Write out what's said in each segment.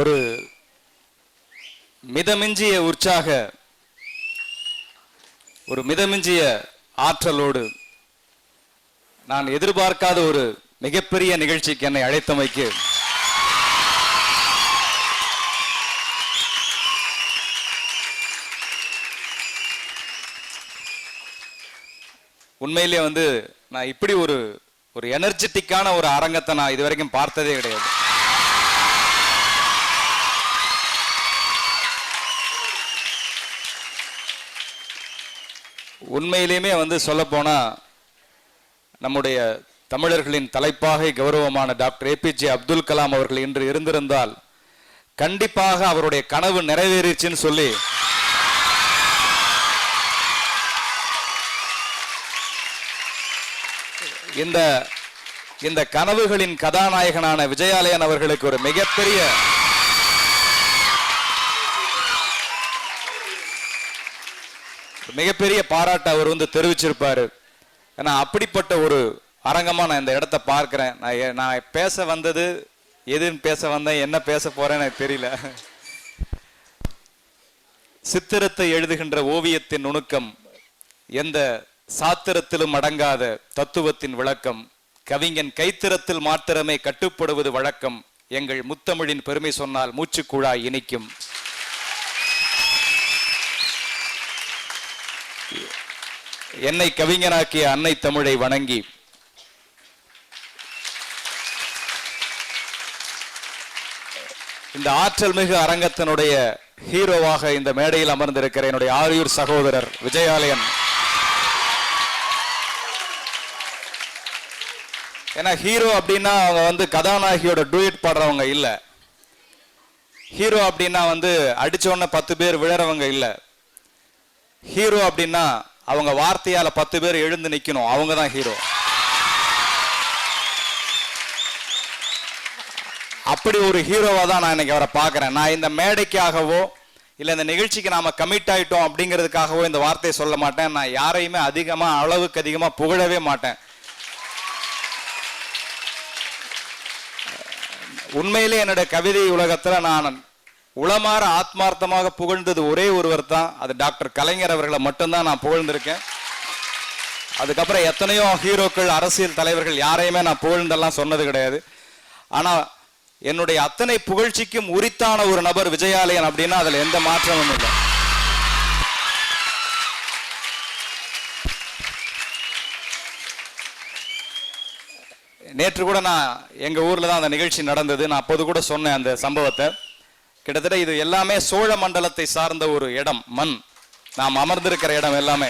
ஒரு மிதமிஞ்சிய உற்சாக ஒரு மிதமிஞ்சிய ஆற்றலோடு நான் எதிர்பார்க்காத ஒரு மிகப்பெரிய நிகழ்ச்சிக்கு என்னை அழைத்தமைக்கு உண்மையிலேயே வந்து நான் இப்படி ஒரு ஒரு எனர்ஜெட்டிக்கான ஒரு அரங்கத்தை நான் இது வரைக்கும் பார்த்ததே கிடையாது. உண்மையிலேயுமே வந்து சொல்லப்போனால் நம்முடைய தமிழர்களின் தலைப்பாக கௌரவமான டாக்டர் ஏபிஜே அப்துல் கலாம் அவர்கள் இன்று இருந்திருந்தால் கண்டிப்பாக அவருடைய கனவு நிறைவேறிச்சுன்னு சொல்லி இந்த இந்த கனவுகளின் கதாநாயகனான விஜயாலயன் அவர்களுக்கு ஒரு மிகப்பெரிய மிகப்பெரிய பாராட்டு அவர் வந்து தெரிவிச்சிருப்பாரு. ஏன்னா அப்படிப்பட்ட ஒரு அரங்கமா நான் இந்த இடத்த பார்க்கிறேன். நான் நான் பேச வந்தது எதுன்னு பேச வந்தேன் என்ன பேச போறேன்னு எனக்கு தெரியல. சித்திரத்தை எழுதுகின்ற ஓவியத்தின் நுணுக்கம் எந்த சாத்திரத்திலும் அடங்காத தத்துவத்தின் விளக்கம் கவிஞன் கைத்திரத்தில் மாத்திரமே கட்டுப்படுவது வழக்கம் எங்கள் முத்தமிழின் பெருமை சொன்னால் மூச்சுக்குழாய் இனிக்கும். என்னை கவிஞனாக்கிய அன்னை தமிழை வணங்கி. இந்த ஆற்றல் மிகு அரங்கத்தினுடைய ஹீரோவாக இந்த மேடையில் அமர்ந்திருக்கிற என்னுடைய ஆரியூர் சகோதரர் விஜயாலயன். ஏன்னா ஹீரோ அப்படின்னா அவங்க வந்து கதாநாயகியோட டூயட் பாடுறவங்க இல்ல. ஹீரோ அப்படின்னா வந்து அடிச்ச உடனே பத்து பேர் விழறவங்க இல்ல. ஹீரோ அப்படின்னா அவங்க வார்த்தையால பத்து பேர் எழுந்து நிக்கணும். அவங்க தான் ஹீரோ அப்படி ஒரு ஹீரோவா தான் நான் இன்னைக்கு அவரை பார்க்குறேன். நான் இந்த மேடைக்காகவோ இல்ல இந்த நிகழ்ச்சிக்கு நாம கமிட் ஆயிட்டோம் அப்படிங்கிறதுக்காகவோ இந்த வார்த்தையை சொல்ல மாட்டேன். நான் யாரையுமே அதிகமா அளவுக்கு அதிகமா புகழவே மாட்டேன். உண்மையிலே என்னோட கவிதை உலகத்துல நான் உளமாற ஆத்மார்த்தமாக புகழ்ந்தது ஒரே ஒருவர் தான். அது டாக்டர் கலைஞர் அவர்களை மட்டும்தான் நான் புகழ்ந்திருக்கேன். அதுக்கப்புறம் எத்தனையோ ஹீரோக்கள் அரசியல் தலைவர்கள் யாரையுமே நான் புகழ்ந்தெல்லாம் சொன்னது கிடையாது. ஆனால் என்னுடைய அத்தனை புகழ்ச்சிக்கும் உரித்தான ஒரு நபர் விஜயாலயன் அப்படின்னா அதில் எந்த மாற்றமும் இல்லை. நேற்று கூட நான் எங்கள் ஊரில் தான் அந்த நிகழ்ச்சி நடந்தது. நான் அப்போது கூட சொன்னேன் அந்த சம்பவத்தை. கிட்டத்தட்ட இது எல்லாமே சோழ மண்டலத்தை சார்ந்த ஒரு இடம் மண். நாம் அமர்ந்திருக்கிற இடம் எல்லாமே.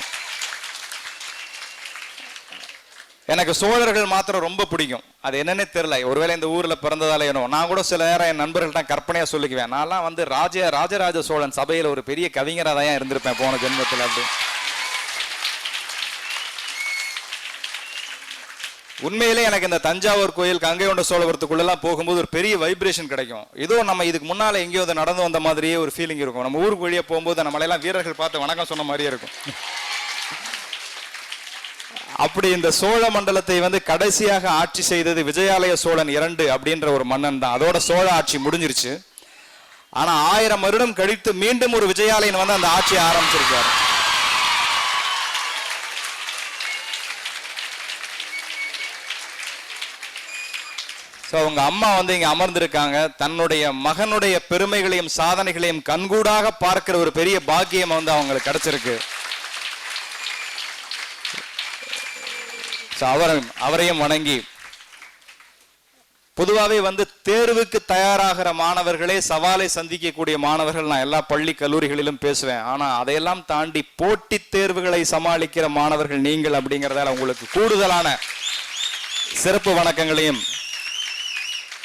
எனக்கு சோழர்கள் மாத்திரம் ரொம்ப பிடிக்கும். அது என்னன்னே தெரியல. ஒருவேளை இந்த ஊர்ல பிறந்ததால ஏனோ நான் கூட சில நேரம் என் நண்பர்கள்ட்ட கற்பனையா சொல்லிக்குவேன். நான்லாம் வந்து ராஜ ராஜராஜ சோழன் சபையில ஒரு பெரிய கவிஞராக தான் இருந்திருப்பேன் போன ஜென்மத்தில் அப்படி. உண்மையிலே எனக்கு இந்த தஞ்சாவூர் கோயில் கங்கை கொண்ட சோழபுரத்துக்குள்ளெல்லாம் போகும்போது ஒரு பெரிய வைப்ரேஷன் கிடைக்கும். ஏதோ நம்ம இதுக்கு முன்னால் எங்கேயோ வந்து நடந்து வந்த மாதிரியே ஒரு ஃபீலிங் இருக்கும். நம்ம ஊருக்கு வழியா போகும்போது நம்மளெல்லாம் வீரர்கள் பார்த்து வணக்கம் சொன்ன மாதிரியே இருக்கும். அப்படி இந்த சோழ மண்டலத்தை வந்து கடைசியாக ஆட்சி செய்தது விஜயாலய சோழன் இரண்டு அப்படின்ற ஒரு மன்னன் தான். அதோட சோழ ஆட்சி முடிஞ்சிருச்சு. ஆனா ஆயிரம் வருடம் கழித்து மீண்டும் ஒரு விஜயாலயன் வந்து அந்த ஆட்சியை ஆரம்பிச்சிருக்காரு. ஸோ அவங்க அம்மா வந்து இங்க அமர்ந்திருக்காங்க. தன்னுடைய மகனுடைய பெருமைகளையும் சாதனைகளையும் கண்கூடாக பார்க்கிற ஒரு பெரிய பாக்கியம் வந்து அவங்களுக்கு கிடைச்சிருக்கு. ஸோ அவரையும் அவரையும் வணங்கி. பொதுவாகவே வந்து தேர்வுக்கு தயாராகிற மாணவர்களே சவாலை சந்திக்கக்கூடிய மாணவர்கள் நான் எல்லா பள்ளி கல்லூரிகளிலும் பேசுவேன். ஆனா அதையெல்லாம் தாண்டி போட்டித் தேர்வுகளை சமாளிக்கிற மாணவர்கள் நீங்கள் அப்படிங்கிறதால உங்களுக்கு கூடுதலான சிறப்பு வணக்கங்களையும்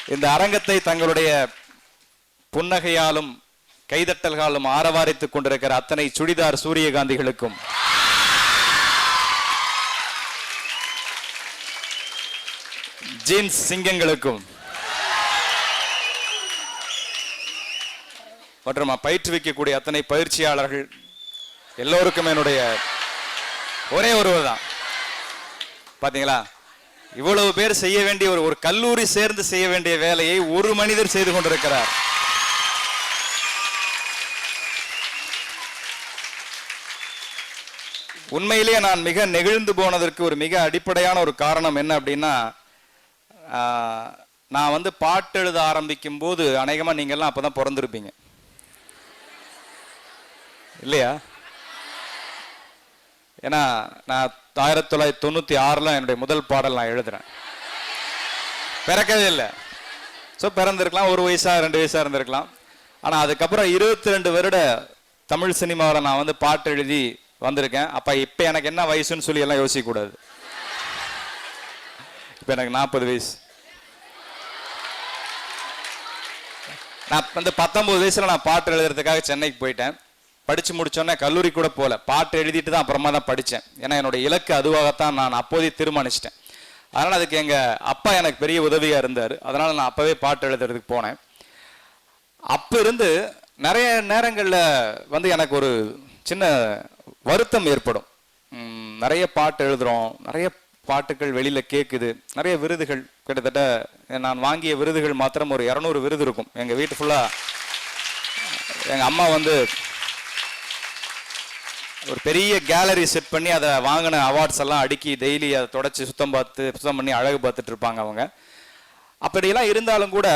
இந்த அரங்கத்தை தங்களுடைய புன்னகையாலும் கைதட்டல்காலும் ஆரவாரித்துக் கொண்டிருக்கிற அத்தனை சுடிதார் சூரியகாந்திகளுக்கும். ஜீன்ஸ் சிங்கங்களுக்கும். மற்றும் பயிற்றுவிக்கக்கூடிய அத்தனை பயிற்சியாளர்கள் எல்லோருக்கும் என்னுடைய ஒரே ஒருவர் தான் பாத்தீங்களா? இவ்வளவு பேர் செய்ய வேண்டிய ஒரு ஒரு கல்லூரி சேர்ந்து செய்ய வேண்டிய வேலையை ஒரு மனிதர் செய்து கொண்டிருக்கிறார். உண்மையிலேயே நான் மிக நெகிழ்ந்து போனதற்கு ஒரு மிக அடிப்படையான ஒரு காரணம் என்ன அப்படின்னா நான் வந்து பாட்டு எழுத ஆரம்பிக்கும் போது அநேகமாக நீங்கள்லாம் அப்போ தான் பிறந்திருப்பீங்க. இல்லையா? ஏன்னா நான் ஆயிரத்தி தொள்ளாயிரத்தி தொண்ணூற்றி ஆறில் என்னுடைய முதல் பாடல் நான் எழுதுறேன். பிறக்கவே இல்லை. ஸோ பிறந்திருக்கலாம் ஒரு வயசா ரெண்டு வயசா இருந்திருக்கலாம். ஆனால் அதுக்கப்புறம் இருபத்தி ரெண்டு வருட தமிழ் சினிமாவில் நான் வந்து பாட்டு எழுதி வந்திருக்கேன். அப்போ இப்போ எனக்கு என்ன வயசுன்னு சொல்லி எல்லாம் யோசிக்க கூடாது எனக்கு நாற்பது வயசு. நான் வந்து பத்தொம்பது வயசில் நான் பாட்டு எழுதுறதுக்காக சென்னைக்கு போயிட்டேன். படித்து முடித்தோன்னே கல்லூரி கூட போகல பாட்டு எழுதிட்டு தான் அப்புறமா தான் படித்தேன் ஏன்னா என்னோட இலக்கு அதுவாகத்தான் நான் அப்போதே தீர்மானிச்சிட்டேன். அதனால் அதுக்கு எங்கள் அப்பா எனக்கு பெரிய உதவியாக இருந்தார். அதனால் நான் அப்போவே பாட்டு எழுதுறதுக்கு போனேன். அப்போ இருந்து நிறைய நேரங்களில் வந்து எனக்கு ஒரு சின்ன வருத்தம் ஏற்படும். நிறைய பாட்டு எழுதுகிறோம் நிறைய பாட்டுகள் வெளியில் கேட்குது நிறைய விருதுகள். கிட்டத்தட்ட நான் வாங்கிய விருதுகள் மாத்திரம் ஒரு இரநூறு விருது இருக்கும். எங்கள் வீட்டு ஃபுல்லாக எங்கள் அம்மா வந்து ஒரு பெரிய கேலரி செட் பண்ணி அதை வாங்கின அவார்ட்ஸ் எல்லாம் அடுக்கி டெய்லி அதை தொடச்சி சுத்தம் பார்த்து சுத்தம் பண்ணி அழகு பார்த்துட்டு இருப்பாங்க அவங்க. அப்படியெல்லாம் இருந்தாலும் கூட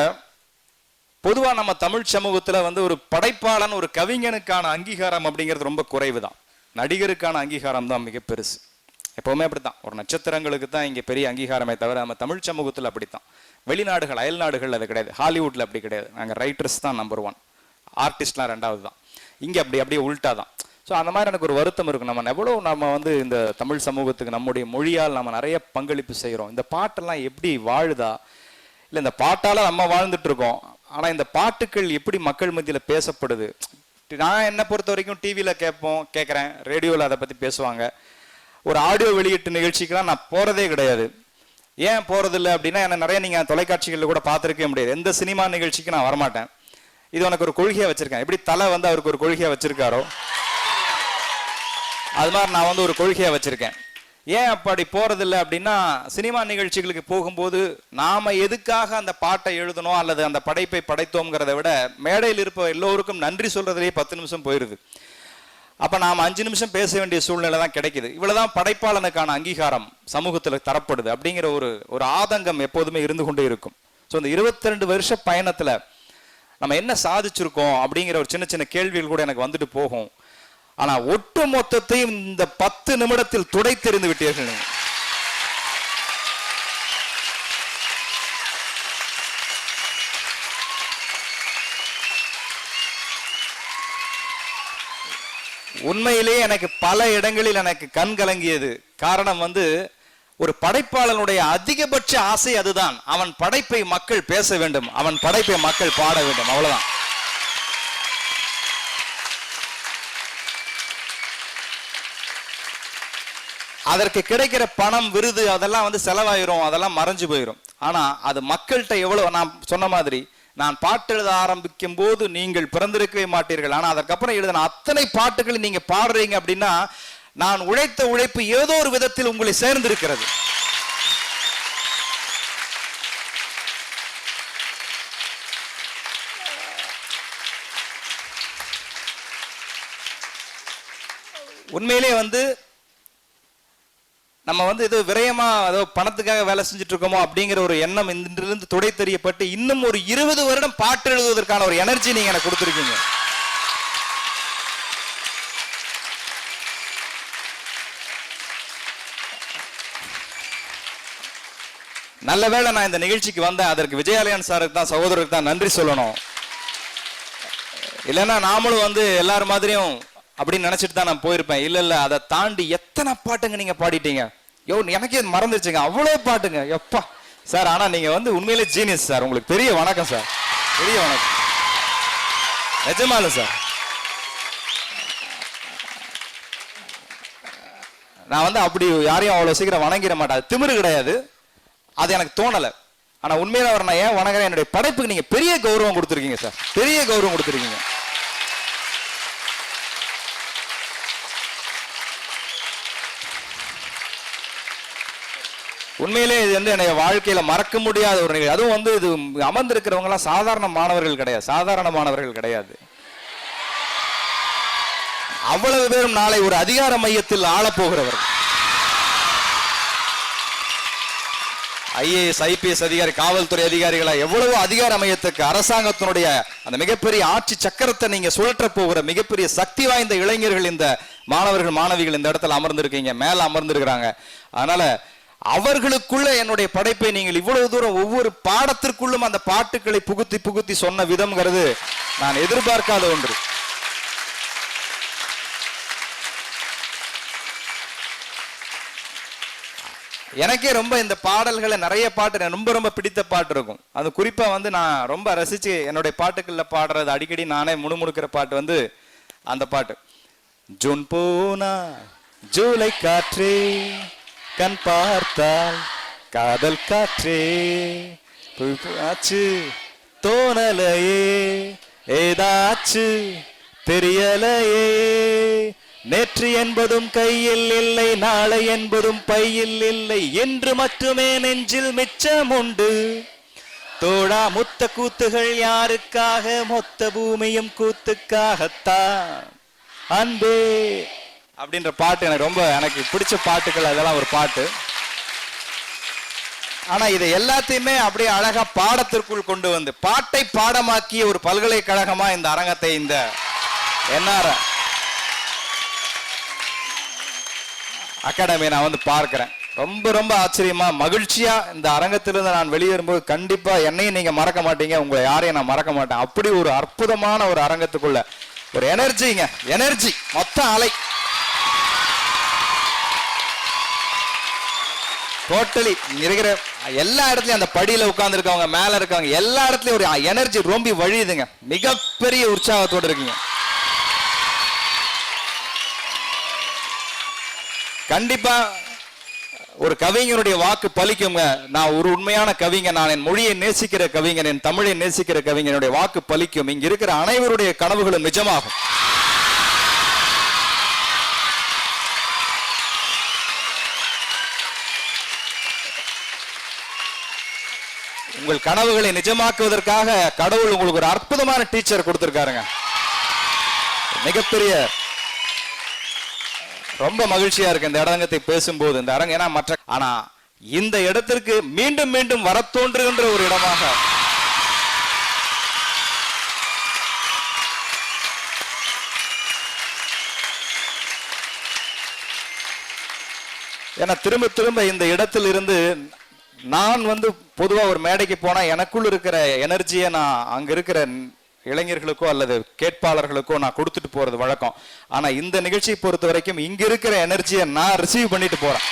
பொதுவாக நம்ம தமிழ் சமூகத்தில் வந்து ஒரு படைப்பாளன் ஒரு கவிஞனுக்கான அங்கீகாரம் அப்படிங்கிறது ரொம்ப குறைவு தான் நடிகருக்கான அங்கீகாரம் தான் மிக பெருசு. எப்போவுமே அப்படி தான் ஒரு நட்சத்திரங்களுக்கு தான் இங்கே பெரிய அங்கீகாரமே தவிர நம்ம தமிழ் சமூகத்தில் அப்படித்தான். வெளிநாடுகள் அயல் நாடுகள் அது கிடையாது. ஹாலிவுட்டில் அப்படி கிடையாது. நாங்கள் ரைட்டர்ஸ் தான் நம்பர் ஒன் ஆர்டிஸ்ட்லாம் ரெண்டாவது தான் இங்கே அப்படி அப்படியே உல்ட்டா தான் ஸோ அந்த மாதிரி எனக்கு ஒரு வருத்தம் இருக்கும் நம்ம எவ்வளோ நம்ம வந்து இந்த தமிழ் சமூகத்துக்கு நம்முடைய மொழியால் நம்ம நிறைய பங்களிப்பு செய்கிறோம் இந்த பாட்டெல்லாம் எப்படி வாழுதா? இல்லை இந்த பாட்டால் நம்ம வாழ்ந்துட்டு இருக்கோம். ஆனால் இந்த பாட்டுக்கள் எப்படி மக்கள் மத்தியில் பேசப்படுது? நான் என்ன பொறுத்த வரைக்கும் டிவியில் கேட்போம் கேட்குறேன். ரேடியோவில் அதை பற்றி பேசுவாங்க. ஒரு ஆடியோ வெளியீட்டு நிகழ்ச்சிக்கெலாம் நான் போகிறதே கிடையாது. ஏன் போறதில்ல அப்படின்னா என்ன நிறைய நீங்கள் தொலைக்காட்சிகளில் கூட பார்த்துருக்கவே முடியாது. எந்த சினிமா நிகழ்ச்சிக்கு நான் வரமாட்டேன். இது உனக்கு ஒரு கொள்கையை வச்சுருக்கேன். எப்படி தலை வந்து அவருக்கு ஒரு கொள்கையாக வச்சுருக்காரோ? அது மாதிரி நான் வந்து ஒரு கொள்கையை வச்சுருக்கேன். ஏன் அப்படி போகிறதில்ல அப்படின்னா சினிமா நிகழ்ச்சிகளுக்கு போகும்போது நாம் எதுக்காக அந்த பாட்டை எழுதணும் அல்லது அந்த படைப்பை படைத்தோங்கிறத விட மேடையில் இருப்ப எல்லோருக்கும் நன்றி சொல்கிறதுலேயே பத்து நிமிஷம் போயிடுது அப்போ நாம் அஞ்சு நிமிஷம் பேச வேண்டிய சூழ்நிலை தான் கிடைக்குது. இவ்வளோதான் படைப்பாளனுக்கான அங்கீகாரம் சமூகத்தில் தரப்படுது அப்படிங்கிற ஒரு ஒரு ஆதங்கம் எப்போதுமே இருந்து கொண்டே இருக்கும். ஸோ இந்த 22 வருஷ பயணத்தில் நம்ம என்ன சாதிச்சிருக்கோம் அப்படிங்கிற ஒரு சின்ன சின்ன கேள்விகள் கூட எனக்கு வந்துட்டு போகும். ஆனா ஒட்டு மொத்தத்தையும் இந்த பத்து நிமிடத்தில் துடைத்தெறிந்து விட்டீர்கள். உண்மையிலேயே எனக்கு பல இடங்களில் எனக்கு கண் கலங்கியது. காரணம் வந்து ஒரு படைப்பாளனுடைய அதிகபட்ச ஆசை அதுதான். அவன் படைப்பை மக்கள் பேச வேண்டும். அவன் படைப்பை மக்கள் பாட வேண்டும். அவ்வளவுதான். அதற்கு கிடைக்கிற பணம் விருது அதெல்லாம் வந்து செலவாயிரும் அதெல்லாம் மறைஞ்சு போயிடும் ஆனால் அது மக்கள்கிட்ட எவ்வளோ நான் சொன்ன மாதிரி நான் பாட்டு எழுத ஆரம்பிக்கும் போது நீங்கள் பிறந்திருக்கவே மாட்டீர்கள். ஆனால் அதற்கப்புறம் எழுதின அத்தனை பாட்டுகளை நீங்கள் பாடுறீங்க அப்படின்னா நான் உழைத்த உழைப்பு ஏதோ ஒரு விதத்தில் உங்களை சேர்ந்திருக்கிறது. உண்மையிலே வந்து நம்ம வந்து ஏதோ விரயமா ஏதோ பணத்துக்காக வேலை செஞ்சுட்டு இருக்கோமோ அப்படிங்கிற ஒரு எண்ணம் இன்றிலிருந்து துடை தெரியப்பட்டு இன்னும் ஒரு இருபது வருடம் பாட்டு எழுதுவதற்கான ஒரு எனர்ஜி நீங்க எனக்கு கொடுத்துருக்கீங்க. நல்ல வேளை நான் இந்த நிகழ்ச்சிக்கு வந்தேன். அதற்கு விஜயாலயன் சாருக்கு தான் சகோதரருக்கு தான் நன்றி சொல்லணும். இல்லைன்னா நாமளும் வந்து எல்லார் மாதிரியும் அப்படின்னு நினைச்சிட்டு தான் நான் போயிருப்பேன். இல்லை இல்லை அதை தாண்டி எத்தனை பாட்டுங்க நீங்க பாடிட்டீங்க? யோ எனக்கே மறந்துச்சுங்க அவ்வளோ பாட்டுங்க. எப்பா. சார் ஆனா நீங்க வந்து உண்மையிலே ஜீனியஸ் சார். உங்களுக்கு பெரிய வணக்கம் சார். பெரிய வணக்கம். நிஜமால சார். நான் வந்து அப்படி யாரையும் அவ்வளவு சீக்கிரம் வணங்கிட மாட்டேன். திமிரு கிடையாது. அது எனக்கு தோணல. ஆனா உண்மையில அவர் நான் ஏன் வணங்குறேன்? என்னுடைய படைப்புக்கு நீங்க பெரிய கௌரவம் கொடுத்துருக்கீங்க சார். பெரிய கௌரவம் கொடுத்துருக்கீங்க. உண்மையிலே இது வந்து என்னுடைய வாழ்க்கையில மறக்க முடியாத ஒரு நிகழ்வு. அதுவும் வந்து இது அமர்ந்திருக்கிறவங்க எல்லாம் சாதாரண மாணவர்கள் கிடையாது. சாதாரண மாணவர்கள் கிடையாது. அவ்வளவு பேரும் நாளை ஒரு அதிகார மையத்தில் ஆளப்போகிறவர்கள் ஐஏஎஸ் ஐபிஎஸ் அதிகாரி காவல்துறை அதிகாரிகளா எவ்வளவு அதிகார மையத்துக்கு அரசாங்கத்தினுடைய அந்த மிகப்பெரிய ஆட்சி சக்கரத்தை நீங்க சுழற்ற போகிற மிகப்பெரிய சக்தி வாய்ந்த இளைஞர்கள் இந்த மாணவர்கள் மாணவிகள் இந்த இடத்துல அமர்ந்திருக்கீங்க. மேல அமர்ந்திருக்கிறாங்க. அதனால அவர்களுக்குள்ள என்னுடைய படைப்பை நீங்கள் இவ்வளவு தூரம் ஒவ்வொரு பாடத்திற்குள்ளும் அந்த பாட்டுக்களை புகுத்தி புகுத்தி சொன்ன விதம்ங்கிறது நான் எதிர்பார்க்காத ஒன்று. எனக்கே ரொம்ப இந்த பாடல்களை நிறைய பாட்டு ரொம்ப ரொம்ப பிடித்த பாட்டு இருக்கும். அது குறிப்பாக வந்து நான் ரொம்ப ரசிச்சு என்னுடைய பாட்டுக்களில் பாடுறது அடிக்கடி நானே முணுமுணுக்கிற பாட்டு வந்து அந்த பாட்டு. ஜூன் போனா ஜூலை காற்றே கண் பார்த்தால் காதல் காற்றே. ஆச்சு தோணலையே. ஏதாச்சு தெரியலையே. நேற்று என்பதும் கையில் இல்லை நாளை என்பதும் பையில் இல்லை. என்று மட்டுமே நெஞ்சில் மிச்சம் உண்டு. தோழா முத்த கூத்துகள் யாருக்காக? மொத்த பூமியும் கூத்துக்காகத்தான். அன்பே அப்படின்ற பாட்டு எனக்கு ரொம்ப எனக்கு பிடிச்ச பாட்டுகள் அதெல்லாம் ஒரு பாட்டு. ஆனா இதை எல்லாத்தையுமே அப்படியே அழகா பாடத்திற்குள் கொண்டு வந்து பாட்டை பாடமாக்கிய ஒரு பல்கலைக்கழகமா இந்த அரங்கத்தை இந்த என்ஆர் அகாடமியை நான் வந்து பார்க்கிறேன். ரொம்ப ரொம்ப ஆச்சரியமா மகிழ்ச்சியா இந்த அரங்கத்திலிருந்து நான் வெளியேறும்போது கண்டிப்பா என்னையும் நீங்க மறக்க மாட்டீங்க உங்களை யாரையும் நான் மறக்க மாட்டேன். அப்படி ஒரு அற்புதமான ஒரு அரங்கத்துக்குள்ள ஒரு எனர்ஜிங்க எனர்ஜி மொத்த அலை. டோட்டலி இருக்கிற எல்லா இடத்துலயும் அந்த படியில உட்கார்ந்து இருக்கவங்க மேல இருக்கவங்க எல்லா இடத்துலயும் ஒரு எனர்ஜி ரொம்ப வழியுதுங்க. மிகப்பெரிய உற்சாகத்தோட இருக்கீங்க. கண்டிப்பா ஒரு கவிஞருடைய வாக்கு பலிக்குங்க. நான் ஒரு உண்மையான கவிஞன் நான் என் மொழியை நேசிக்கிற கவிஞன் என் தமிழை நேசிக்கிற கவிஞனுடைய வாக்கு பலிக்கும். இங்க இருக்கிற அனைவருடைய கனவுகளும் நிஜமாகும். உங்கள் கனவுகளை நிஜமாக்குவதற்காக கடவுள் உங்களுக்கு ஒரு அற்புதமான டீச்சர் கொடுத்திருக்காருங்க. மிகப்பெரிய ரொம்ப மகிழ்ச்சியா இருக்கு இந்த இடங்கத்தை பேசும்போது இந்த அரங்கம் ஏன்னா மற்ற ஆனா இந்த இடத்திற்கு மீண்டும் மீண்டும் வர தோன்றுகின்ற ஒரு இடமாக. ஏன்னா திரும்ப திரும்ப இந்த இடத்தில் இருந்து நான் வந்து பொதுவா ஒரு மேடைக்கு போனா எனக்குள் இருக்கிற எனர்ஜியை நான் அங்க இருக்கிற இளைஞர்களுக்கோ அல்லது கேட்பாளர்களுக்கோ நான் கொடுத்துட்டு போறது வழக்கம். ஆனா இந்த நிகழ்ச்சியை பொறுத்த வரைக்கும் இங்க இருக்கிற எனர்ஜியை நான் ரிசீவ் பண்ணிட்டு போறேன்.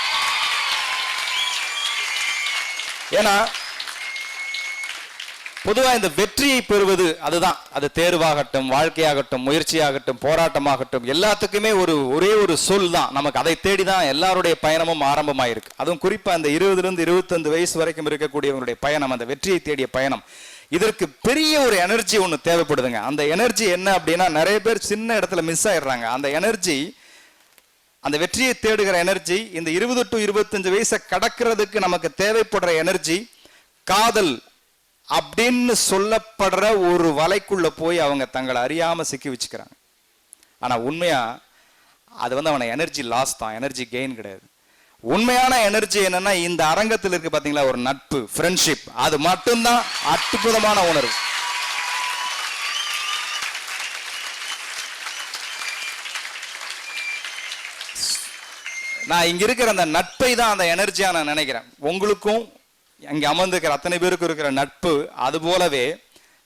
ஏன்னா பொதுவாக இந்த வெற்றியை பெறுவது அதுதான். அது தேர்வாகட்டும் வாழ்க்கையாகட்டும் முயற்சியாகட்டும் போராட்டமாகட்டும் எல்லாத்துக்குமே ஒரு ஒரே ஒரு சொல் தான். நமக்கு அதை தேடி தான் எல்லாருடைய பயணமும் ஆரம்பமாயிருக்கு. அதுவும் குறிப்பாக அந்த இருபதுலேருந்து இருபத்தஞ்சு வயசு வரைக்கும் இருக்கக்கூடியவங்களுடைய பயணம் அந்த வெற்றியை தேடிய பயணம். இதற்கு பெரிய ஒரு எனர்ஜி ஒன்று தேவைப்படுதுங்க. அந்த எனர்ஜி என்ன அப்படின்னா நிறைய பேர் சின்ன இடத்துல மிஸ் ஆயிடுறாங்க. அந்த எனர்ஜி அந்த வெற்றியை தேடுகிற எனர்ஜி இந்த இருபது டு இருபத்தஞ்சு வயசை கடக்கிறதுக்கு நமக்கு தேவைப்படுற எனர்ஜி காதல் அப்படின்னு சொல்லப்படுற ஒரு வலைக்குள்ள போய் அவங்க தங்களை அறியாமல் சிக்கி வச்சுக்கிறாங்க. ஆனால் உண்மையா அது வந்து அவன எனர்ஜி லாஸ் தான் எனர்ஜி கெயின் கிடையாது. உண்மையான எனர்ஜி என்னன்னா இந்த அரங்கத்தில் இருக்கு பார்த்தீங்களா ஒரு நட்பு ஃப்ரெண்ட்ஷிப் அது மட்டும்தான் அற்புதமான உணர்வு. நான் இங்க இருக்கிற அந்த நட்பை தான் அந்த எனர்ஜியா நான் நினைக்கிறேன். உங்களுக்கும் அங்கே அமர்ந்திருக்கிற அத்தனை பேருக்கு இருக்கிற நட்பு அது போலவே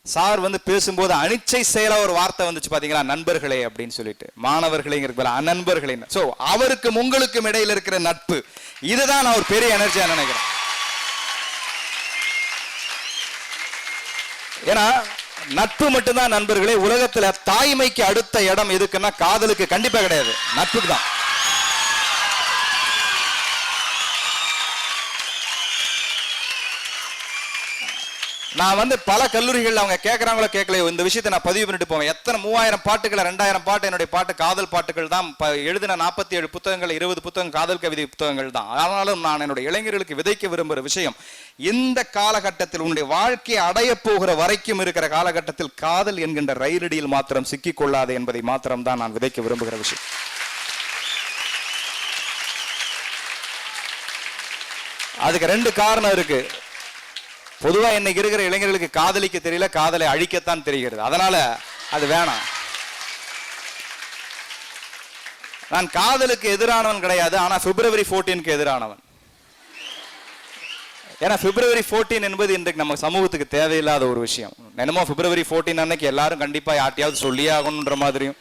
சார் வந்து பேசும்போது அனிச்சை செயலா ஒரு வார்த்தை வந்துச்சு பாத்தீங்களா? நண்பர்களே அப்படின்னு சொல்லிட்டு. மாணவர்களேங்கிறது நண்பர்களே சோ அவருக்கும் உங்களுக்கும் இடையில இருக்கிற நட்பு. இதுதான் நான் ஒரு பெரிய எனர்ஜியா நினைக்கிறேன். ஏன்னா நட்பு மட்டும்தான் நண்பர்களே. உலகத்துல தாய்மைக்கு அடுத்த இடம் எதுக்குன்னா காதலுக்கு கண்டிப்பா கிடையாது. நட்புக்கு தான். நான் வந்து பல கல்லூரிகள் அவங்க கேட்கறாங்களோ கேட்கலையோ இந்த விஷயத்தை நான் பதிவு பண்ணிட்டு போவேன். எத்தனை மூவாயிரம் பாட்டுகள் ரெண்டாயிரம் பாட்டு என்னுடைய பாட்டு காதல் பாட்டுகள் தான். ப- எழுதின நாற்பத்தி ஏழு புத்தகங்கள் இருபது புத்தகம் காதல் கவிதை புத்தகங்கள் தான். ஆனாலும் நான் என்னுடைய இளைஞர்களுக்கு விதைக்க விரும்புகிற விஷயம் இந்த காலகட்டத்தில் உன்னுடைய வாழ்க்கையை அடைய போகிற வரைக்கும் இருக்கிற காலகட்டத்தில் காதல் என்கின்ற ரயிலடியில் மாத்திரம் சிக்கிக்கொள்ளாது என்பதை மாத்திரம் தான் நான் விதைக்க விரும்புகிற விஷயம். அதுக்கு ரெண்டு காரணம் இருக்கு. பொதுவாக இன்னைக்கு இருக்கிற இளைஞர்களுக்கு காதலிக்க தெரியல காதலை அழிக்கத்தான் தெரிகிறது. அதனால அது வேணாம். நான் காதலுக்கு எதிரானவன் கிடையாது ஆனால் பிப்ரவரி 14க்கு எதிரானவன். ஏன்னா பிப்ரவரி 14 என்பது இன்றைக்கு நம்ம சமூகத்துக்கு தேவையில்லாத ஒரு விஷயம். என்னமோ பிப்ரவரி 14 அன்னைக்கு எல்லாரும் கண்டிப்பாக யார்ட்டையாவது சொல்லியே ஆகணுன்ற மாதிரியும்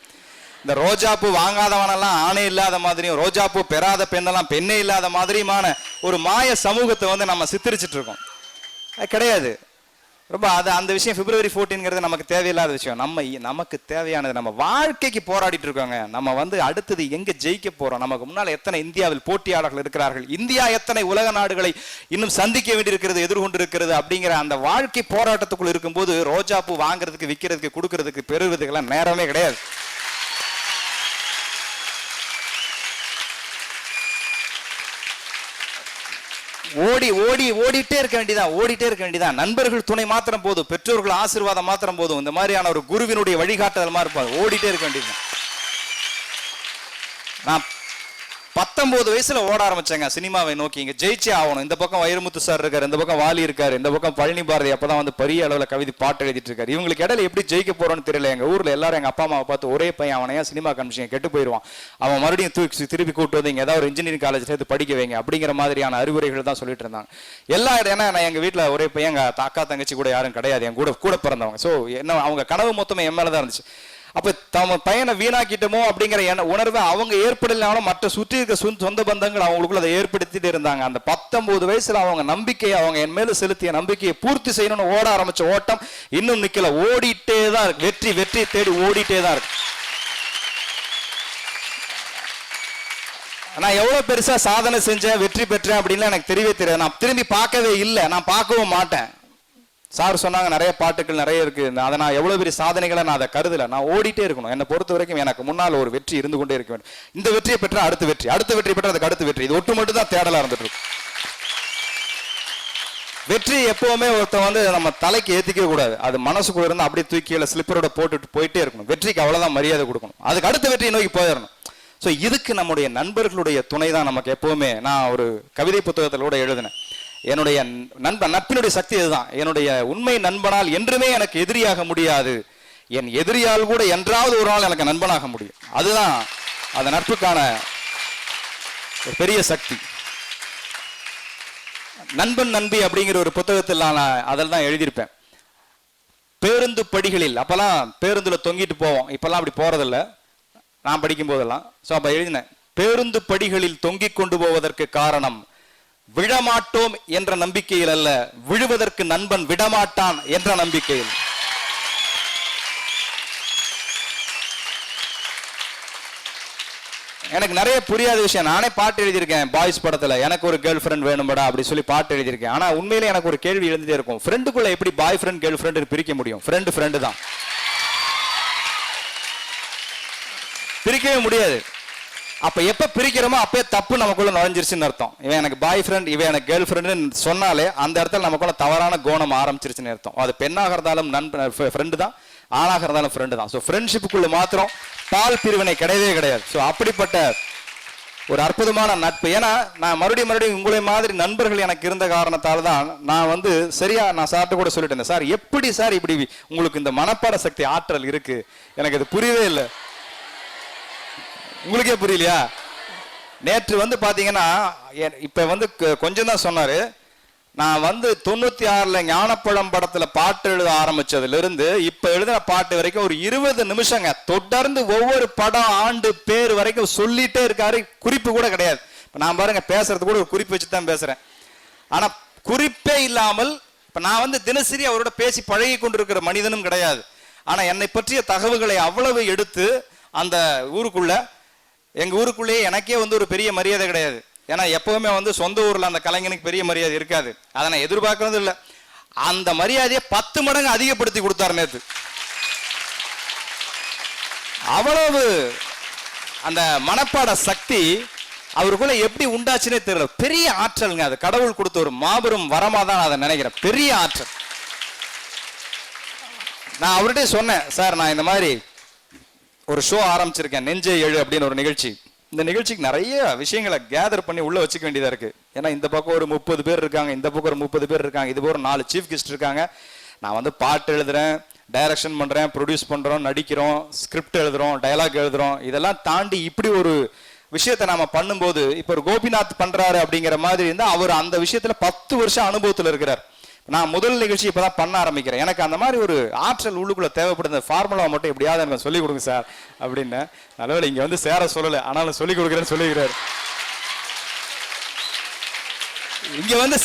இந்த ரோஜாப்பூ வாங்காதவனெல்லாம் ஆணே இல்லாத மாதிரியும் ரோஜாப்பூ பெறாத பெண்ணெல்லாம் பெண்ணே இல்லாத மாதிரியுமான ஒரு மாய சமூகத்தை வந்து நம்ம சித்தரிச்சிட்டு இருக்கோம். அது கிடையாது. ரொம்ப அது அந்த விஷயம் பிப்ரவரி 14ங்கிறது நமக்கு தேவையில்லாத விஷயம். நம்ம நமக்கு தேவையானது நம்ம வாழ்க்கைக்கு போராடிட்டு இருக்கோங்க. நம்ம வந்து அடுத்தது எங்க ஜெயிக்க போறோம்? நமக்கு முன்னால் எத்தனை இந்தியாவில் போட்டியாளர்கள் இருக்கிறார்கள்? இந்தியா எத்தனை உலக நாடுகளை இன்னும் சந்திக்க வேண்டியிருக்கிறது எதிர்கொண்டிருக்கிறது அப்படிங்கிற அந்த வாழ்க்கை போராட்டத்துக்குள் இருக்கும்போது ரோஜா பூ வாங்குறதுக்கு விற்கிறதுக்கு கொடுக்கறதுக்கு பெறுவதுக்கெல்லாம் நேரமே கிடையாது. ஓடி ஓடி ஓடிட்டே இருக்க வேண்டியதா ஓடிட்டே இருக்க வேண்டியதான் நண்பர்கள் துணை மாத்திரம் போதும் பெற்றோர்கள் ஆசீர்வாதம் மாத்திரம் போதும். இந்த மாதிரியான ஒரு குருவினுடைய வழிகாட்டுதல் மாதிரி இருப்பாங்க ஓடிட்டே இருக்க வேண்டியது நான் பத்தொன்பது வயசுல ஓட ஆரம்பிச்சேங்க சினிமாவை நோக்கி. இங்க ஜெயிச்சே ஆகணும். இந்த பக்கம் வைரமுத்து சார் இருக்காரு இந்த பக்கம் வாலி இருக்காரு இந்த பக்கம் பழனி பாரதி அப்பதான் வந்து பெரிய அளவுல கவிதை பாட்டு எழுதிட்டு இருக்காரு. இவங்களுக்கு இடையில எப்படி ஜெயிக்க போறோம்னு தெரியல. எங்க ஊர்ல எல்லாரும் எங்க அப்பா அம்மாவை பார்த்து ஒரே பையன் அவனையா சினிமா காமிச்சிங்க கெட்டு போயிடுவான்? அவன் மறுபடியும் தூக்கி திருப்பி கூட்டு வந்து இங்க ஏதாவது ஒரு இன்ஜினியரிங் காலேஜ் சேர்த்து படிக்க வைங்க அப்படிங்கிற மாதிரியான அறிவுரைகள் தான் சொல்லிட்டு இருந்தாங்க. எல்லா ஏன்னா நான் எங்க வீட்டுல ஒரே பையன் எங்க அக்கா தங்கச்சி கூட யாரும் கிடையாது. என் கூட கூட பிறந்தவங்க. சோ என்ன அவங்க கனவு மொத்தமே என் மேல தான் இருந்துச்சு. அப்ப தம பையனை வீணாக்கிட்டோமோ அப்படிங்கிற எண்ண உணர்வை அவங்க ஏற்படலைனாலும் மற்ற சுற்றி இருக்க சொந்த- சொந்த பந்தங்கள் அவங்களுக்குள்ள அதை ஏற்படுத்திட்டு இருந்தாங்க. அந்த பத்தொன்பது வயசுல அவங்க நம்பிக்கையை அவங்க என் மேல செலுத்திய நம்பிக்கையை பூர்த்தி செய்யணும்னு ஓட ஆரம்பிச்ச ஓட்டம் இன்னும் நிக்கல. ஓடிட்டே தான் இருக்கு. வெற்றி வெற்றி தேடி ஓடிட்டே தான் இருக்கு. நான் எவ்வளோ பெருசாக சாதனை செஞ்சேன் வெற்றி பெற்றேன் அப்படின்லாம் எனக்கு தெரியவே தெரியாது. நான் திரும்பி பார்க்கவே இல்லை. நான் பார்க்கவும் மாட்டேன். சார் சொன்னாங்க நிறைய பாட்டுகள் நிறைய இருக்கு. அதை நான் எவ்வளவு பெரிய சாதனைகளை நான் அதை கருதல. நான் ஓடிட்டே இருக்கணும். என்னை பொறுத்த வரைக்கும் எனக்கு முன்னால் ஒரு வெற்றி இருந்து கொண்டே இருக்க வேண்டும். இந்த வெற்றியை பெற்ற அடுத்த வெற்றி. அடுத்த வெற்றி பெற்றா அதுக்கு அடுத்த வெற்றி. இது ஒட்டு மட்டும் தான் தேடலா இருந்துட்டு வெற்றி எப்பவுமே ஒருத்தன் வந்து நம்ம தலைக்கு ஏத்திக்கவே கூடாது. அது மனசுக்குள்ள இருந்து அப்படியே தூக்கி ஸ்லிப்பரோட போட்டுட்டு போயிட்டே இருக்கணும். வெற்றிக்கு அவ்வளவுதான் மரியாதை கொடுக்கணும். அதுக்கு அடுத்த வெற்றியை நோக்கி போயிடணும். ஸோ இதுக்கு நம்முடைய நண்பர்களுடைய துணை தான் நமக்கு எப்பவுமே. நான் ஒரு கவிதை புத்தகத்தில் கூட எழுதினேன். என்னுடைய நண்பன் நட்பினுடைய சக்தி இதுதான். என்னுடைய உண்மை நண்பனால் என்றுமே எனக்கு எதிரியாக முடியாது. என் எதிரியால் கூட என்றாவது ஒரு நாள் எனக்கு நண்பனாக முடியும். அதுதான் அந்த நட்புக்கான ஒரு பெரிய சக்தி. நண்பன் நண்பி அப்படிங்கிற ஒரு புத்தகத்தில் நான் அதில் தான் எழுதியிருப்பேன். பேருந்து படிகளில் அப்போல்லாம் பேருந்தில் தொங்கிட்டு போவோம். இப்போல்லாம் அப்படி போகிறதில்ல நான் படிக்கும் போதெல்லாம் ஸோ அப்போ எழுதினேன் பேருந்து படிகளில் தொங்கிக் கொண்டு போவதற்கு காரணம் விழமாட்டோம் என்ற நம்பிக்கையில் அல்ல விழுவதற்கு நண்பன் விடமாட்டான் என்ற நம்பிக்கையில். எனக்கு நிறைய புரியாத விஷயம். நானே பாட்டு எழுதியிருக்கேன் பாய்ஸ் படத்துல. எனக்கு ஒரு கேர்ள் ஃப்ரெண்ட் வேணும்படா அப்படி சொல்லி பாட்டு எழுதியிருக்கேன். ஆனா உண்மையிலே எனக்கு ஒரு கேள்வி எழுந்துட்டே இருக்கும். ஃப்ரெண்டுக்குள்ள எப்படி பாய் ஃப்ரெண்ட் கேர்ள் ஃப்ரெண்ட் பிரிக்க முடியும்? ஃப்ரெண்டு ஃப்ரெண்டு தான். பிரிக்கவே முடியாது. அப்ப எப்ப பிரிக்கிறோமோ அப்பயே தப்பு நமக்குள்ள நுழைஞ்சிருச்சுன்னு அர்த்தம். இவன் எனக்கு பாய் ஃப்ரெண்ட் இவன் எனக்கு கேர்ள் ஃப்ரெண்டுன்னு சொன்னாலே அந்த இடத்துல நமக்குள்ள தவறான கோணம் ஆரம்பிச்சிருச்சுன்னு அர்த்தம். அது பெண்ணாக இருந்தாலும் நண்பன் ஃப்ரெண்டு தான் ஆணாக இருந்தாலும் ஃப்ரெண்டு தான். ஸோ ஃப்ரெண்ட்ஷிப்புக்குள்ள மாத்திரம் பால் பிரிவினை கிடையவே கிடையாது. ஸோ அப்படிப்பட்ட ஒரு அற்புதமான நட்பு. ஏன்னா நான் மறுபடியும் மறுபடியும் உங்களை மாதிரி நண்பர்கள் எனக்கு இருந்த காரணத்தால் தான் நான் வந்து சரியா நான் சார்ட்ட கூட சொல்லிட்டேன் சார் எப்படி சார் இப்படி உங்களுக்கு இந்த மனப்பாட சக்தி ஆற்றல் இருக்கு? எனக்கு இது புரியவே இல்லை. உங்களுக்கே புரியலையா? நேற்று வந்து பார்த்தீங்கன்னா இப்போ இப்ப வந்து கொஞ்சம் தான் சொன்னாரு. நான் வந்து தொண்ணூத்தி ஆறுல ஞானப்பழம் படத்துல பாட்டு எழுத ஆரம்பிச்சதுல இருந்து இப்ப எழுதின பாட்டு வரைக்கும் ஒரு இருபது நிமிஷங்க. தொடர்ந்து ஒவ்வொரு படம் ஆண்டு பேர் வரைக்கும் சொல்லிட்டே இருக்காரு. குறிப்பு கூட கிடையாது. இப்போ நான் பாருங்க பேசுறது கூட ஒரு குறிப்பு வச்சு தான் பேசுறேன். ஆனா குறிப்பே இல்லாமல் இப்ப நான் வந்து தினசரி அவரோட பேசி பழகி கொண்டிருக்கிற மனிதனும் கிடையாது. ஆனா என்னை பற்றிய தகவல்களை அவ்வளவு எடுத்து அந்த ஊருக்குள்ள எங்க ஊருக்குள்ளேயே எனக்கே வந்து ஒரு பெரிய மரியாதை கிடையாது. ஏன்னா எப்போவுமே வந்து சொந்த ஊர்ல அந்த கலைஞனுக்கு பெரிய மரியாதை இருக்காது. அதை நான் எதிர்பார்க்கறது இல்லை. அந்த மரியாதையை பத்து மடங்கு அதிகப்படுத்தி கொடுத்தாரு நேற்று அவ்வளவு அந்த மனப்பாட சக்தி அவருக்குள்ள எப்படி உண்டாச்சுன்னே தெரியல. பெரிய ஆற்றல்ங்க அது. கடவுள் கொடுத்த ஒரு மாபெரும் வரமாக தான் நான் அதை நினைக்கிறேன். பெரிய ஆற்றல். நான் அவர்கிட்ட சொன்னேன் சார் நான் இந்த மாதிரி ஒரு ஷோ ஆரம்பிச்சிருக்கேன். நெஞ்சே எழு அப்படின்னு ஒரு நிகழ்ச்சி. இந்த நிகழ்ச்சிக்கு நிறைய விஷயங்களை கேதர் பண்ணி உள்ள வச்சுக்க வேண்டியதா இருக்கு. ஏன்னா இந்த பக்கம் ஒரு முப்பது பேர் இருக்காங்க இந்த பக்கம் ஒரு முப்பது பேர் இருக்காங்க. இது போற நாலு சீஃப் கெஸ்ட் இருக்காங்க. நான் வந்து பாட்டு எழுதுறேன் டைரக்ஷன் பண்றேன் ப்ரொடியூஸ் பண்றோம் நடிக்கிறோம் ஸ்கிரிப்ட் எழுதுறோம் டயலாக் எழுதுறோம். இதெல்லாம் தாண்டி இப்படி ஒரு விஷயத்தை நாம பண்ணும்போது இப்போ ஒரு கோபிநாத் பண்றாரு அப்படிங்கிற மாதிரி இருந்தா அவர் அந்த விஷயத்துல பத்து வருஷம் அனுபவத்துல இருக்கிறார். நான் முதல் நிகழ்ச்சி இப்போ தான் பண்ண ஆரம்பிக்கிறேன். எனக்கு அந்த மாதிரி ஒரு ஆற்றல் உள்ளுக்குள்ளே தேவைப்படுது. ஃபார்முலா மட்டும் எப்படியாவது எனக்கு சொல்லிக் கொடுங்க சார் அப்படின்னு. நல்லவேளை இங்கே வந்து சேர சொல்லலை. ஆனாலும் சொல்லிக் கொடுக்குறேன்னு சொல்லிக்கிறார். இங்கே வந்து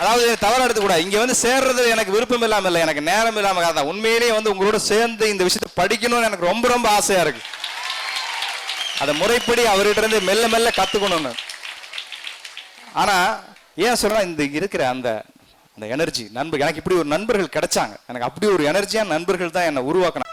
அதாவது தவறு எடுத்துக்கூடாது இங்கே வந்து சேர்றது எனக்கு விருப்பம் இல்லாமல் இல்லை. எனக்கு நேரம் இல்லாமல் தான். உண்மையிலேயே வந்து உங்களோட சேர்ந்து இந்த விஷயத்தை படிக்கணும்னு எனக்கு ரொம்ப ரொம்ப ஆசையாக இருக்குது அதை முறைப்படி அவர்கிட்ட இருந்து மெல்ல மெல்ல கற்றுக்கணும்னு ஆனால் ஏன் சொல்கிறேன் இந்த இருக்கிற அந்த அந்த எனர்ஜி நண்பர் எனக்கு இப்படி ஒரு நண்பர்கள் கிடைச்சாங்க. எனக்கு அப்படி ஒரு எனர்ஜியான நண்பர்கள் தான் என்னை உருவாக்கினாங்க.